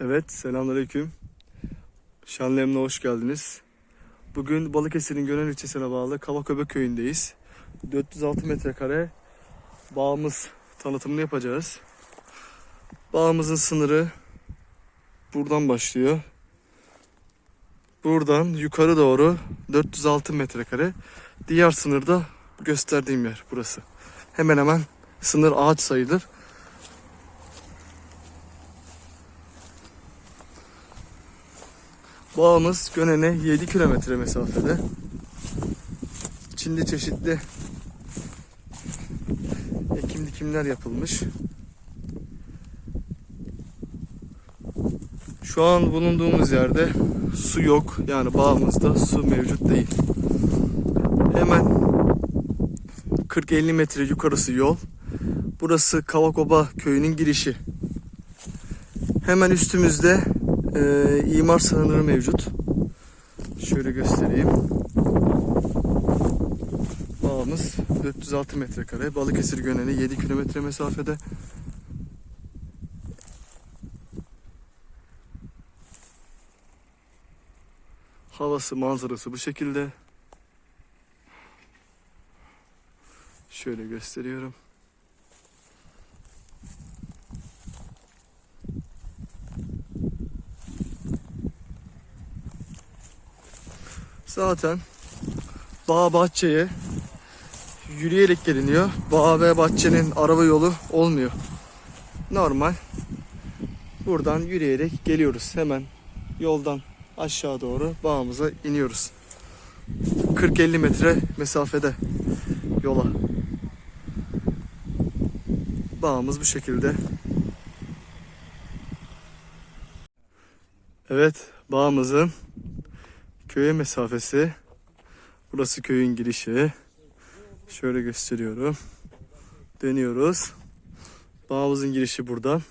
Evet, selamünaleyküm. Şanlıemre hoş geldiniz. Bugün Balıkesir'in Gönel ilçesine bağlı Kavaköbe köyündeyiz. 406 metrekare bağımız tanıtımını yapacağız. Bağımızın sınırı buradan başlıyor. Buradan yukarı doğru 406 metrekare. Diğer sınırda gösterdiğim yer burası. Hemen hemen sınır ağaç sayılır. Bağımız Gönen'e 7 kilometre mesafede. İçinde çeşitli ekim dikimler yapılmış. Şu an bulunduğumuz yerde su yok. Yani bağımızda su mevcut değil. Hemen 40-50 metre yukarısı yol. Burası Kavakoba köyünün girişi. Hemen üstümüzde e, imar sınırı mevcut. Şöyle göstereyim. Bağımız 406 metrekare. Balıkesir Gönen'e 7 kilometre mesafede. Havası, manzarası bu şekilde. Şöyle gösteriyorum. Zaten bağ bahçeye yürüyerek geliniyor. Bağ ve bahçenin araba yolu olmuyor. Normal. Buradan yürüyerek geliyoruz. Hemen yoldan aşağı doğru bağımıza iniyoruz. 40-50 metre mesafede yola. Bağımız bu şekilde. Evet, bağımızın köye mesafesi. Burası köyün girişi. Şöyle gösteriyorum. Dönüyoruz. Bağımızın girişi buradan.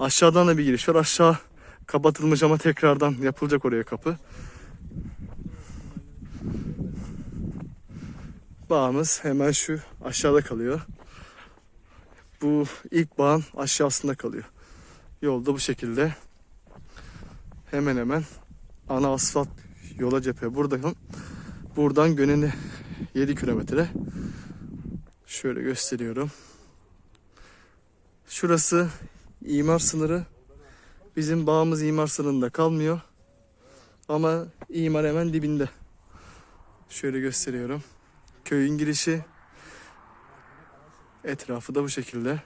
Aşağıdan da bir giriş var. Aşağı kapatılmış ama tekrardan yapılacak oraya kapı. Bağımız hemen şu aşağıda kalıyor. Bu ilk bağın aşağısında kalıyor. Yolda bu şekilde hemen hemen ana asfalt yola cephe buradan buradan Gönen'e 7 kilometre şöyle gösteriyorum. Şurası imar sınırı. Bizim bağımız imar sınırında kalmıyor. Ama imar hemen dibinde. Şöyle gösteriyorum. Köyün girişi etrafı da bu şekilde.